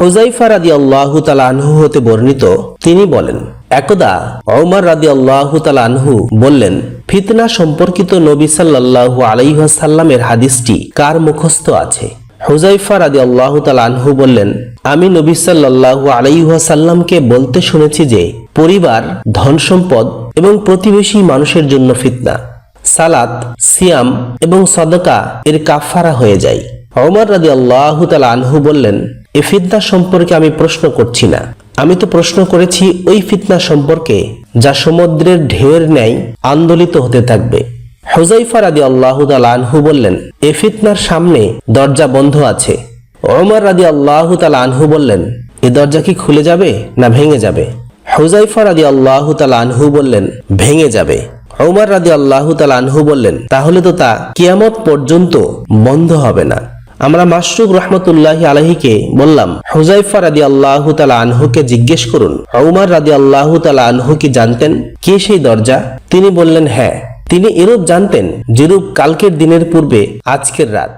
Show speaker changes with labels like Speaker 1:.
Speaker 1: হুজাইফা রাদি আল্লাহ আনহু হতে বর্ণিত, তিনি বলেন, একদা ওমর রাদি আল্লাহ আনহু বললেন, ফিতনা সম্পর্কিত নবী সাল্লাল্লাহু আলাইহাসাল্লামের হাদিসটি কার মুখস্থ আছে? হুজাইফা রাদি আল্লাহ আনহু বললেন, আমি নবী সাল্লাল্লাহু আলাইহাসাল্লামকে বলতে শুনেছি যে, পরিবার, ধন সম্পদ এবং প্রতিবেশী মানুষের জন্য ফিতনা। সালাত, সিয়াম এবং সদকা এর কাফারা হয়ে যায়। ওমর রাদি আল্লাহ আনহু বললেন, এ ফিতনা সম্পর্কে আমি প্রশ্ন করছি না। আমি তো প্রশ্ন করেছি, ওই ফিতনা সম্পর্কে যা সমুদ্রের ঢেউয়ের ন্যায় আন্দোলিত হতে থাকবে। হুজাইফা রাদি আল্লাহ আনহু বললেন, এ ফিতনার সামনে দরজা বন্ধ আছে। ওমর রাদি আল্লাহ আনহু বললেন, এ দরজা কি খুলে যাবে না ভেঙে যাবে? হুজাইফা রাদি আল্লাহ আনহু বললেন, ভেঙে যাবে। ওমর রাদি আল্লাহ আনহু বললেন, তাহলে তো তা কিয়ামত পর্যন্ত বন্ধ হবে না। আমরা মাসরুব রহমতুল্লাহ আলহিকে বললাম হুজাইফা রাদি আল্লাহ আনহুকে জিজ্ঞেস করুন, উমার রাদি আল্লাহ তালা আনহু কি জানতেন? কে সেই দরজা? তিনি বললেন হ্যাঁ। তিনি এরূপ জানতেন যেরূপ কালকের দিনের পূর্বে আজকের রাত।